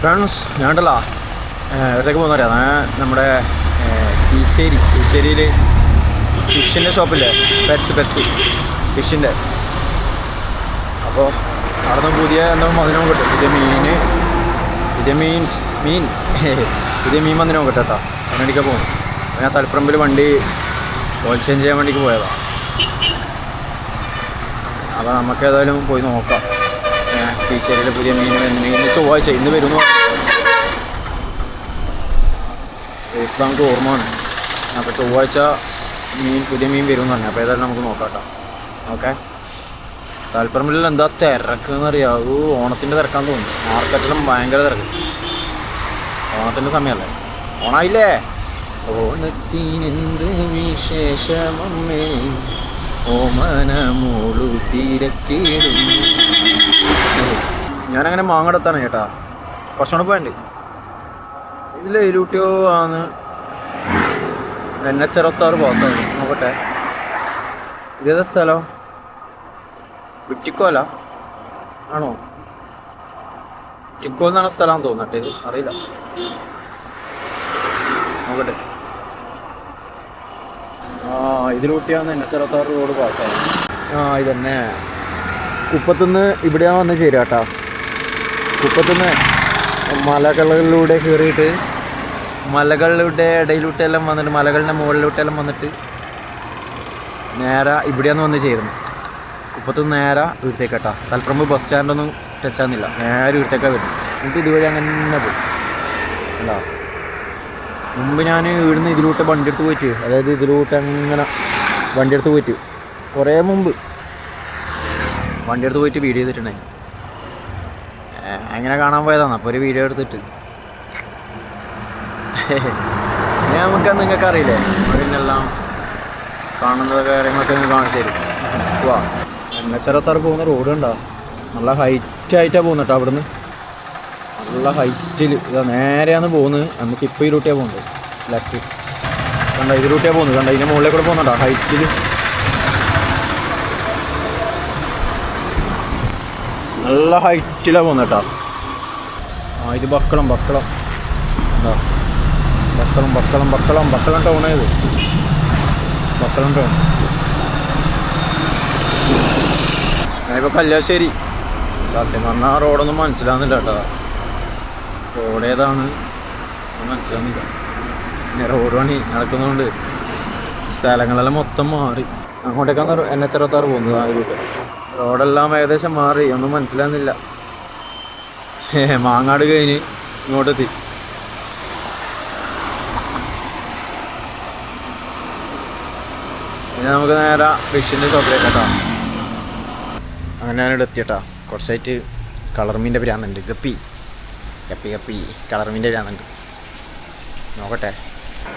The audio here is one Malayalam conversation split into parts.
ഫ്രണ്ട്സ് ഞാണ്ടല്ല. എവിടത്തേക്ക് പോകുന്ന പറയാം നമ്മുടെ കീച്ചേരി കീച്ചേരിയിൽ ഫിഷിന്റെ ഷോപ്പില്ലേ? പെറ്റ്സ് പെറ്റ്സ് ഫിഷിന്റെ അപ്പോൾ അവിടെ നിന്ന് പുതിയ എന്തോ മധുരം കിട്ടും. പുതിയ മീൻ പുതിയ മീൻസ് മീൻ. പുതിയ മീൻ മന്ദിരം കിട്ടും കേട്ടോ. അതിനടിക്കാൻ പോകും ഞാൻ തലപ്പറമ്പിൽ വണ്ടി ഓയിൽ ചേഞ്ച് ചെയ്യാൻ വേണ്ടിക്ക് പോയതാണ് അപ്പോൾ നമുക്ക് ഏതായാലും പോയി നോക്കാം. ടീച്ചറിൽ പുതിയ മീൻ മീൻ ചൊവ്വാഴ്ച ഇന്ന് വരുന്നു. ഇപ്പം നമുക്ക് ഓർമ്മയാണ് അപ്പോൾ ചൊവ്വാഴ്ച മീൻ പുതിയ മീൻ വരും എന്ന് പറഞ്ഞു. അപ്പോൾ ഏതായാലും നമുക്ക് നോക്കാം കേട്ടോ. ഓക്കെ. താല്പര്യമില്ല എന്താ തിരക്ക് എന്നറിയാം ഓ ഓണത്തിന്റെ തിരക്കാന്ന് തോന്നുന്നു. മാർക്കറ്റിലും ഭയങ്കര തിരക്ക്. ഓണത്തിന്റെ സമയമല്ലേ? ഓണായില്ലേ? ഓണത്തിനെന്ത് വിശേഷമമ്മേ? ഓമനമോളു തിരക്കേടും ഞാനങ്ങനെ മാങ്ങടത്താണ് ചേട്ടാ. കുറച്ചുകൂടെ പോയണ്ട്. ഇതിൽ ഇരുട്ടിയോ ആണ്. എന്നെ ചെറുത്താറ് ഭാഗത്താണ് നോക്കട്ടെ. ഇതേതാ സ്ഥലം? കുറ്റിക്കോല? ആണോ? കുറ്റിക്കോൽ എന്നാണ് സ്ഥലം തോന്നട്ടെ ഇത്. അറിയില്ല. നോക്കട്ടെ. ആ ഇതിലൂട്ടിയാണ് എന്നെ ചെറുത്താറ് റോഡ് പാസ്സാണ് ആ ഇതന്നെ. കുപ്പത്തുനിന്ന് ഇവിടെയാണ് വന്ന് ചേരുക കേട്ടോ കുപ്പത്തുനിന്ന് മലകളിലൂടെ കയറിയിട്ട് മലകളുടെ ഇടയിലൂട്ടെല്ലാം വന്നിട്ട് മലകളുടെ മുകളിലൂട്ടെല്ലാം വന്നിട്ട് നേരെ ഇവിടെയാണ് വന്ന് ചേരുന്നത്. കുപ്പത്തുനിന്ന് നേരെ ഇവിടത്തേക്ക് കേട്ടോ തലപ്പറമ്പ് ബസ് സ്റ്റാൻഡൊന്നും ടച്ച് ആകുന്നില്ല നേരെ ഇവിടത്തേക്കാണ് വരുന്നത്. എന്നിട്ട് ഇതുവഴി അങ്ങനെ പോകും അല്ല മുമ്പ് ഞാൻ ഇവിടുന്ന് ഇതിലൂട്ട് വണ്ടി എടുത്ത് പോയിട്ട് അതായത് ഇതിലൂട്ട് അങ്ങനെ വണ്ടി എടുത്ത് പോയിട്ട് കുറേ മുമ്പ് വണ്ടി എടുത്ത് പോയിട്ട് വീഡിയോ ചെയ്തിട്ടുണ്ടായി അങ്ങനെ കാണാൻ പോയതാണ്. അപ്പോൾ ഒരു വീഡിയോ എടുത്തിട്ട്. നമുക്ക് നിങ്ങൾക്ക് അറിയില്ലേ? അതിനെല്ലാം കാണുന്ന കാര്യങ്ങളൊക്കെ നിങ്ങൾ കാണിച്ചു തരും. വാ. എണ്ണച്ചറത്താറ് പോകുന്ന റോഡ് ഉണ്ടോ നല്ല ഹൈറ്റ് ആയിട്ടാ പോകുന്നത് കേട്ടോ അവിടുന്ന്. നല്ല ഹൈറ്റിൽ ഇതാ നേരെയാണ് പോകുന്നത്. നമുക്ക് ഇപ്പോൾ റൂട്ടിയാണ് പോകുന്നത് ലെഫ്റ്റ് കണ്ട? ഇത് റൂട്ടിയാണ് പോകുന്നത്. കണ്ട? ഇതിന്റെ മുകളിൽ കൂടെ പോകുന്നുണ്ടോ ഹൈറ്റിൽ നല്ല ഹൈറ്റിലാണ് പോകുന്നത് കേട്ടോ ആ ഇത് ബക്കളം ബക്കളം. എന്താ ബക്കളം ബക്കളം ബക്കളം. ബക്കളം ടൗൺ ഇത് ബക്കളം ടൗൺ. ഞാനിപ്പോൾ കല്യാശ്ശേരി. സത്യം പറഞ്ഞാൽ ആ റോഡൊന്നും മനസ്സിലാവുന്നില്ല കേട്ടോ റോഡ് ഏതാണ്? മനസ്സിലാവുന്നില്ല. പിന്നെ റോഡ് പണി നടക്കുന്നതുകൊണ്ട് സ്ഥലങ്ങളെല്ലാം മൊത്തം മാറി. അങ്ങോട്ടേക്കാണ് എൻ എച്ച് അറുപത്താറ് പോകുന്നത് ആ റോഡെല്ലാം ഏകദേശം മാറി. ഒന്നും മനസ്സിലാകുന്നില്ല. മാങ്ങാട് കഴിഞ്ഞ് ഇങ്ങോട്ടെത്തി. പിന്നെ നമുക്ക് നേരെ ഫിഷിന്റെ ഷോപ്പിലേക്ക് കേട്ടോ. അങ്ങനെ ഞാനിവിടെ എത്തിയട്ടാ. കുറച്ചായിട്ട് കളർമീന്റെ പിരാന്നുണ്ട് ഗപ്പി. Guppy guppy. കളർമീന്റെ പിരാന്നുണ്ട് നോക്കട്ടെ.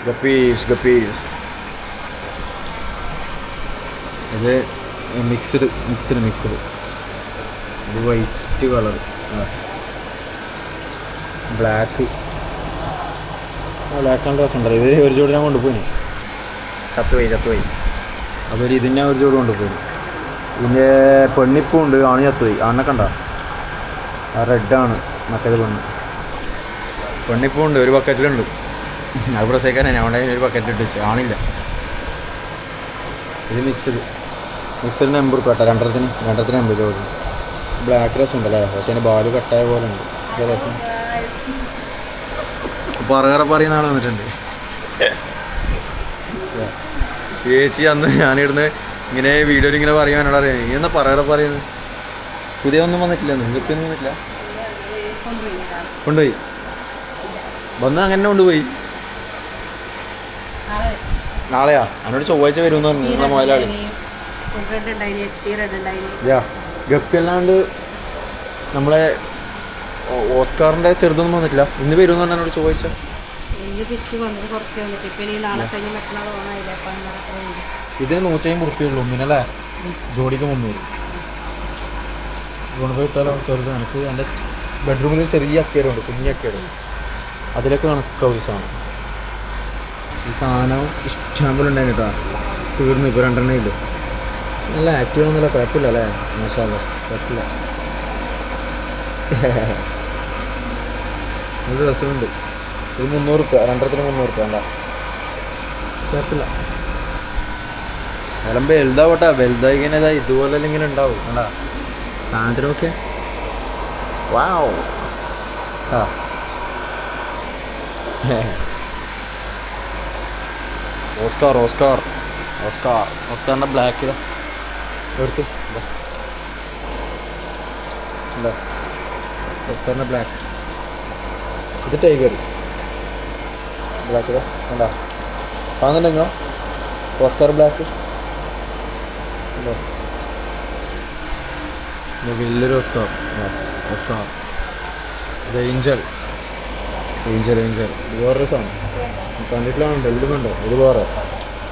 Guppies guppies. ഇത് മിക്സ്ഡ് മിക്സ്ഡ് മിക്സ്ഡ് ഇത് white colour black black and rose ഉണ്ടല്ലോ. ഇത് ഒരു ജോഡി ഞാൻ കൊണ്ടുപോയി. ചത്തുപോയി ചത്തുപോയി. അതൊരു ഇതിനെ ഒരു ജോഡി കൊണ്ടുപോയി. ഇതിന്റെ പെണ്ണിപ്പൂ ഉണ്ട്. ആണ് ചത്തുപോയി. ആണെ കണ്ട? ആ റെഡാണ് മറ്റേത് പെണ്ണ്. പെണ്ണിപ്പൂ ഉണ്ട്. ഒരു ബക്കറ്റിലുണ്ട് അത് പ്രസവിക്കാനാണ് അവിടെ ഒരു ബക്കറ്റിൽ ഇട്ട് വെച്ച്. ആണില്ല. ഇത് മിക്സഡ് മിക്സഡിന് എൺപത് റുപ്യ കേട്ടോ. രണ്ടരത്തിന് രണ്ടരത്തിന് എൺപത് രൂപ ബ്ലാക്ക് രസം ഉണ്ടല്ലേ? പക്ഷേ അതിന്റെ ബാൽ കട്ടായ പോലെ ഉണ്ട്. രസം. പറകറ പറയുന്ന ആൾ വന്നിട്ടുണ്ട്. ചേച്ചി അന്ന് ഞാനിടുന്ന് ഇങ്ങനെ വീഡിയോയിൽ ഇങ്ങനെ പറയാൻ എന്നോട് അറിയാം. നീ എന്നാ പറയാറ പറയുന്നത്? പുതിയ ഒന്നും വന്നിട്ടില്ല നിങ്ങൾക്ക് ഒന്നും വന്നിട്ടില്ല. കൊണ്ടുപോയി. വന്ന് അങ്ങനെ കൊണ്ടുപോയി. നാളെയാ? എന്നോട് ചൊവ്വാഴ്ച വരുമെന്ന് പറഞ്ഞു. നിങ്ങളെ മുതലാളി. റെഡ് ഉണ്ടായിന് എച്ച് പി യാ ഗപ്പി നമ്മളെ ഓസ്കാറിന്റെ ചെറുതൊന്നും വന്നിട്ടില്ല. ഇന്ന് വരും എന്നാണ് എന്നോട് അങ്ങനെ ഇതിന് നൂറ്റമ്പത് കുറുപ്പിയുള്ളൂ ഒന്നിനല്ലേ? ജോഡിക്ക് മുന്നൂറ്. കൊണ്ടുപോയി ഇട്ടാലോ? ചെറുത്. എനിക്ക് എന്റെ ബെഡ്റൂമിൽ ചെറിയ അക്കേരുണ്ട് കുഞ്ഞി അക്കേരുണ്ട് അതിലൊക്കെ കണക്കാവും ഈ സാധനം. ഈ സാധനം ഇഷ്ടംപോലെ ഉണ്ടായിരുന്നു കേട്ടോ. തീർന്നു ഇപ്പോൾ രണ്ടെണ്ണേ ഇല്ലു നല്ല ആക്റ്റീവ് ഒന്നുമില്ല കുഴപ്പമില്ല അല്ലേ? മാഷാ കുഴപ്പമില്ല. നല്ല രസമുണ്ട്. ഒരു മുന്നൂറ് രൂപ രണ്ടരത്തിന് മുന്നൂറ് റുപ്യ വേണ്ട കുഴപ്പമില്ല. എല്ലാം വലുതാവട്ടെ വലുതായി കഴിഞ്ഞാൽ ഇതാ ഇതുപോലെ ഇങ്ങനെ ഉണ്ടാവും വേണ്ട സാധനത്തിനൊക്കെ? വാവ്. ആ. ഓസ്കാർ ഓസ്കാർ ഓസ്കാർ ഓസ്കാറിന്റെ ബ്ലാക്ക് ഇതാ. എടുത്തു എന്താ ഓസ്കാറിന്റെ ബ്ലാക്ക് ഇത് ടൈഗർ ബ്ലാക്ക് എന്താ കണ്ടാ? കാണുന്നുണ്ടെങ്കോ ഓസ്കാർ ബ്ലാക്ക് വലിയൊരു ഓസ്കാർ ഓസ്കാർ ഇത് ഏഞ്ചൽ ഏഞ്ചൽ ഏഞ്ചൽ ഇത് വേറൊരു സാധനം. കണ്ടിട്ടില്ലാണ്ടോ ഇത് കണ്ടോ ഇത് വേറെ.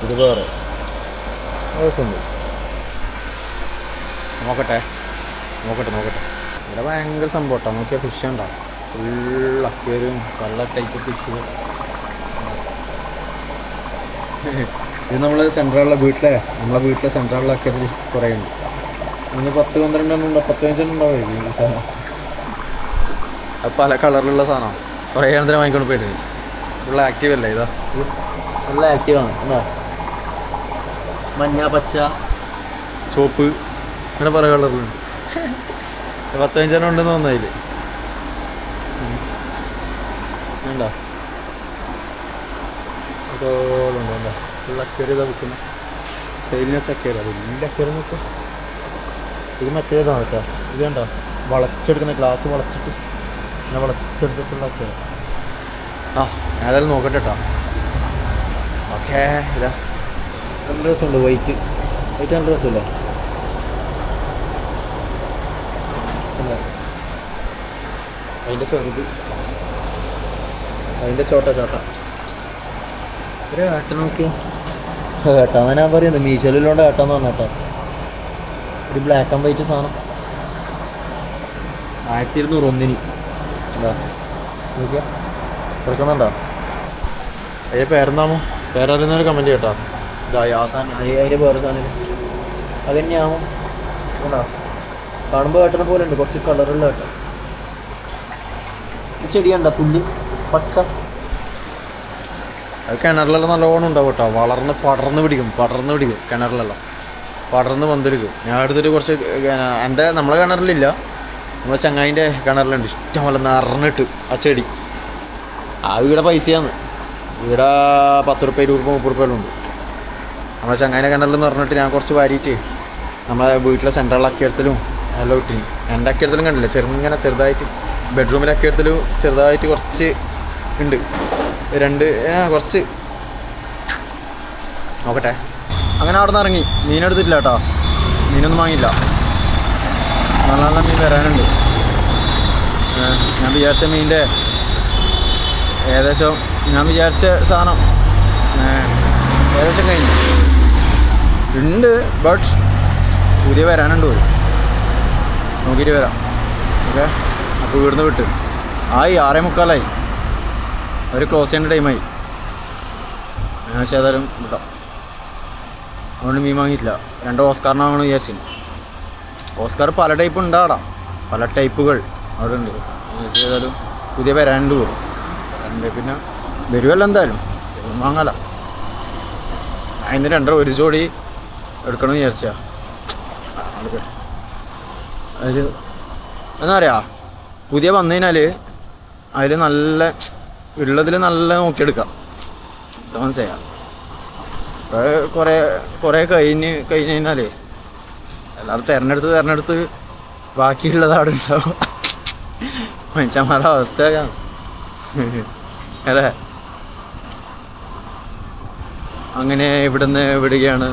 ഇത് വേറെ. രസമുണ്ട് നോക്കട്ടെ. നോക്കട്ടെ നോക്കട്ടെ. ഇവിടെ ഭയങ്കര സംഭവം കേട്ടോ നോക്കിയ ഫിഷ് ഉണ്ടോ ഫുൾ അക്വേറിയം പല ടൈപ്പ് ഫിഷ് ഇത് നമ്മൾ സെൻട്രലുള്ള വീട്ടിലെ നമ്മളെ വീട്ടിലെ സെൻട്രലുള്ള അക്വേറിയം കുറേ ഉണ്ട്. ഇന്ന് പത്ത് പന്ത്രണ്ടെണ്ണം ഉണ്ടോ? പത്ത് പതിനഞ്ചെണ്ണം ഉണ്ടാവും ഈ സാധനം. അത് പല കളറിലുള്ള സാധനമാണ് കുറേ എണ്ണത്തിന് വാങ്ങിക്കൊണ്ട് പോയിട്ട് ഫുൾ ആക്റ്റീവ് അല്ലേ ഇതാ? ഫുൾ നല്ല ആക്റ്റീവാണ് മഞ്ഞ പച്ച. ചുവപ്പ്. അങ്ങനെ പല കളറിലുണ്ട് പത്തഞ്ചെണ്ണം ഉണ്ടെന്ന് തോന്നുന്നു വേണ്ട. അതോളുണ്ട് ഫുൾ അക്കറി ഇതാ സെയിലിന് വലിയ നോക്കാം. മറ്റേതാണ് കേട്ടോ ഇത് കണ്ടോ? വളച്ചെടുക്കുന്ന ഗ്ലാസ് വളച്ചിട്ട് പിന്നെ വളച്ചെടുത്തിട്ടുള്ള അക്കറി ആ ഏതായാലും നോക്കട്ടെ കേട്ടോ ഓക്കേ ഇതാ. നല്ല രസമുണ്ട് വൈറ്റ് വൈറ്റ് നല്ല രസമില്ലേ പിന്നെ അതിന്റെ ചെറുത് അതിന്റെ ചോട്ട ചോട്ട. ഒരു ഏട്ടൻ നോക്കി. ഏട്ടാ ഞാൻ പറയുന്നത് മീശോയിലുണ്ട് ഏട്ടാന്ന് പറഞ്ഞേട്ടാ ഒരു ബ്ലാക്ക് ആൻഡ് വൈറ്റ് സാധനം. ആയിരത്തി ഇരുന്നൂറ് ഒന്നിന്. എന്താ? നോക്കിയാ. കൊടുക്കുന്നുണ്ടോ? അതിന്റെ പേരെന്താമോ പേരറിയുന്നവർ കമന്റ് കേട്ടോ. ഇതാ ആ സാധനം. അതിന്റെ വേറെ സാധനം. അത് കാണുമ്പോൾ ഏട്ടനെ പോലെ ഉണ്ട്. കുറച്ച് കളറുള്ള ഏട്ടൻ ഈ ചെടി പുല്ല് പച്ച. അത് കിണറിലെല്ലാം നല്ലോണം ഉണ്ടാവും കേട്ടോ. വളർന്ന് പടർന്ന് പിടിക്കും പടർന്ന് പിടിക്കും കിണറിലെല്ലാം. പടർന്ന് വന്നിരിക്കും ഞാൻ എടുത്തിട്ട് കുറച്ച് എന്റെ നമ്മളെ കിണറിലില്ല. നമ്മളെ ചങ്ങായിന്റെ കിണറിലുണ്ട്. ഇഷ്ടം പോലെ നിറഞ്ഞിട്ട് ആ ചെടി. ആ ഇവിടെ പൈസയാണ്. ഇവിടെ പത്ത് റുപ്യ ഇരുപത് റുപ്യ മുപ്പത് റുപ്യയിലുണ്ട് നമ്മളെ ചങ്ങായിന്റെ കിണറിൽ നിറഞ്ഞിട്ട് ഞാൻ കുറച്ച് വാരിയിട്ട് നമ്മളെ വീട്ടിലെ സെൻട്രൽ അക്കിയടത്തിലും എല്ലാം ഇട്ടിന്. എന്റെ അക്കിയടത്തിലും കണ്ടില്ല? ചെറുങ്ങനെ ചെറുതായിട്ട്. ബെഡ്റൂമിലെ അക്കിയടത്തിലും ചെറുതായിട്ട് കുറച്ച് ഉണ്ട്. രണ്ട് ആ കുറച്ച്. നോക്കട്ടെ. അങ്ങനെ അവിടെ നിന്ന് ഇറങ്ങി മീനെടുത്തിട്ടില്ല കേട്ടോ. മീനൊന്നും വാങ്ങിയില്ല. നല്ല നല്ല മീൻ വരാനുണ്ട്. ഞാൻ വിചാരിച്ച മീനിന്റെ ഏകദേശം ഞാൻ വിചാരിച്ച സാധനം ഏകദേശം കഴിഞ്ഞു. ഉണ്ട് ബട്ട് പുതിയ വരാനുണ്ട് ഒരു. നോക്കിയിട്ട് വരാം. ഓക്കെ? അപ്പോൾ ഇവിടുന്ന് വിട്ട്. ആയി ആറേ മുക്കാലായി. അവർ ക്ലോസ് ചെയ്യേണ്ട ടൈമായി പക്ഷേ ഏതായാലും വിട്ടാം അതുകൊണ്ട് മീൻ വാങ്ങിയിട്ടില്ല. രണ്ട് ഓസ്കാറിനെ വാങ്ങണം വിചാരിച്ചു. ഓസ്കാർ പല ടൈപ്പ് ഉണ്ടാടാ പല ടൈപ്പുകൾ അവിടെ ഉണ്ട്. ഏതായാലും പുതിയ വരാനുണ്ട് പോകും രണ്ട് പിന്നെ വരുമല്ലോ എന്തായാലും. വാങ്ങാല ഇന്ന് രണ്ടര ഒരു ജോഡി എടുക്കണം വിചാരിച്ചാ. അതിൽ എന്നാ പറയുക പുതിയ വന്നു കഴിഞ്ഞാൽ അതിൽ നല്ല ഉള്ളതിൽ നല്ല നോക്കിയെടുക്കാം. മനസ്സിലായ? കുറേ കുറേ കഴിഞ്ഞ് കഴിഞ്ഞ് കഴിഞ്ഞാൽ എല്ലാവരും തിരഞ്ഞെടുത്ത് തിരഞ്ഞെടുത്ത് ബാക്കിയുള്ളത് അവിടെ ഉണ്ടാവും. മനുഷ്യന്മാരുടെ അവസ്ഥ അല്ലേ? അങ്ങനെ ഇവിടുന്ന് വിടുകയാണ്.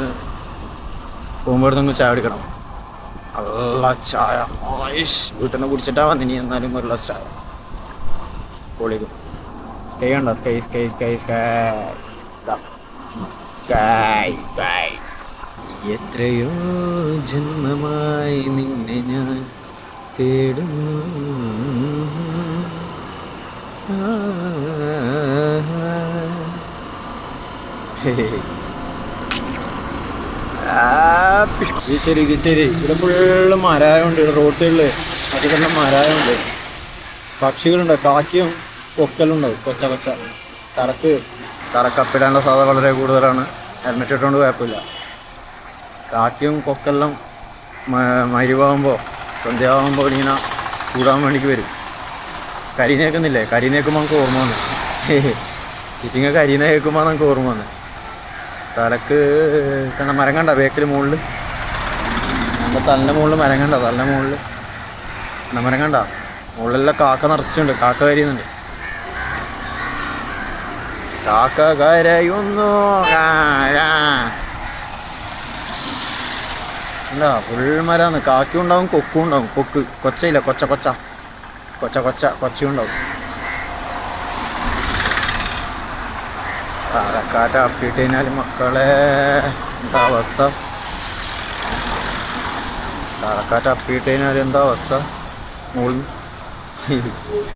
പോകുമ്പോൾ ചായ കുടിക്കണം. നല്ല ചായ. വീട്ടിൽ നിന്ന് കുടിച്ചിട്ടാ വന്നിനി എന്നാലും ഒരു ഗ്ലാസ് ചായ. പൊളിക്കും. സ്കൈ ഉണ്ടോ sky sky sky sky. Sky എത്രയോ ജന്മമായി നിന്നെ ഞാൻ തേടുന്നു. ശരി ശരി ഇവിടെ ഫുള്ള് ഇവിടെ റോഡ് സൈഡിൽ അതിൽ തന്നെ മരായുണ്ട് പക്ഷികളുണ്ട്. കാക്കിയും കൊക്കലുണ്ടാവും കൊച്ച കൊച്ച. കറക്ക്. കറക്കപ്പിടേണ്ട സാധ്യത വളരെ കൂടുതലാണ്. ഹെൽമെറ്റ് ഇട്ടുകൊണ്ട് കുഴപ്പമില്ല. കാക്കിയും കൊക്കെല്ലാം മരുവാകുമ്പോൾ സന്ധ്യയാകുമ്പോൾ ഇങ്ങനെ കൂടാൻ വേണ്ടിക്ക് വരും. കരി നേക്കുന്നില്ലേ കരി നേക്കുമ്പോൾ നമുക്ക് ഓർമ്മ വന്നു. ഇറ്റിങ്ങ കരി നേക്കുമ്പോൾ നമുക്ക് ഓർമ്മ വന്നു. തലക്ക് കണ്ട മരം കണ്ട ബേക്കിൽ മുകളിൽ നമ്മുടെ തലിന്റെ മുകളിൽ മരം കണ്ട തലിന്റെ മുകളിൽ കണ്ട മരം കണ്ട? മുകളിലെല്ലാം കാക്ക നിറച്ചുണ്ട് കാക്ക കരിയുന്നുണ്ട്. കാക്ക കരയുന്നു. കാ, കാ. എന്താ ഫുൾ മരാന്ന്. കാക്കും ഉണ്ടാവും കൊക്കും കൊച്ചയില്ല കൊച്ച കൊച്ച. കൊച്ച കൊച്ച കൊച്ചയും തറക്കാറ്റ അപ്പിട്ട് കഴിഞ്ഞാൽ മക്കളെ എന്താ അവസ്ഥ? പാലക്കാട്ട് അപ്പിട്ട് കഴിഞ്ഞാൽ എന്താ അവസ്ഥ? മുകളിൽ